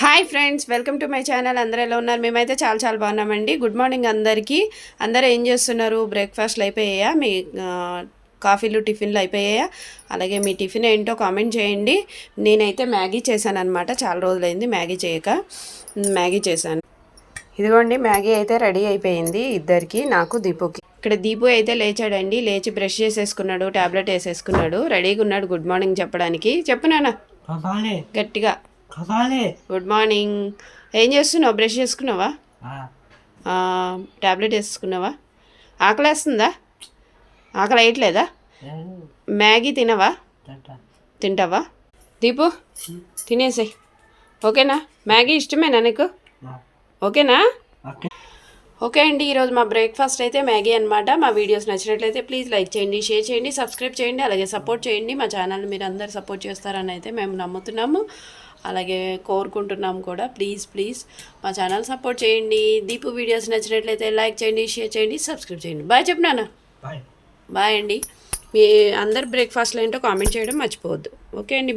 Hi friends welcome to my channel. అందరూ ఎలా ఉన్నారు? మేమైతే చాలా చాలా బాగున్నామండి. గుడ్ మార్నింగ్ అందరికీ. అందరూ ఏం చేస్తున్నారు? బ్రేక్ఫాస్ట్లు అయిపోయాయా? మీ కాఫీలు టిఫిన్లు అయిపోయాయా? అలాగే మీ టిఫిన్ ఏంటో కామెంట్ చేయండి. నేనైతే మ్యాగీ చేశాను అనమాట చాలా రోజులైంది మ్యాగీ చేయక. మ్యాగీ చేశాను. ఇదిగోండి మ్యాగీ అయితే రెడీ అయిపోయింది ఇద్దరికి నాకు దీపుకి. ఇక్కడ దీపు అయితే లేచాడండి. లేచి బ్రష్ చేసేసుకున్నాడు టాబ్లెట్ వేసేసుకున్నాడు. రెడీగా ఉన్నాడు. గుడ్ మార్నింగ్ చెప్పడానికి. చెప్పు నాన్న. గట్టిగా. కావాలి. Good morning. ఏం చేస్తున్నావు? బ్రష్ చేసుకున్నావా? ఆ, టాబ్లెట్ వేసుకున్నావా? ఆకలేస్తుందా? ఆకలి వేయట్లేదా మ్యాగీ తినవా? తింటావా? దీపు తినేసాయి. ఓకేనా? మ్యాగీ ఇష్టమేనా నీకు? ఓకేనా? ఓకే అండి ఈరోజు మా బ్రేక్ఫాస్ట్ అయితే మ్యాగీ అనమాట మా వీడియోస్ నచ్చినట్లయితే ప్లీజ్ లైక్ చేయండి షేర్ చేయండి సబ్స్క్రైబ్ చేయండి అలాగే సపోర్ట్ చేయండి. మా ఛానల్ మీరు అందరు సపోర్ట్ చేస్తారని అయితే మేము నమ్ముతున్నాము. అలాగే కోరుకుంటున్నాము కూడా. ప్లీజ్ ప్లీజ్ మా ఛానల్ సపోర్ట్ చేయండి. దీపు వీడియోస్ నచ్చినట్లయితే లైక్ చేయండి షేర్ చేయండి సబ్స్క్రైబ్ చేయండి. బాయ్ చెప్పినానా బాయ్. బాయ్ అండి. మీ అందరు బ్రేక్ఫాస్ట్లో ఏంటో కామెంట్ చేయడం మర్చిపోవద్దు. ఓకే అండి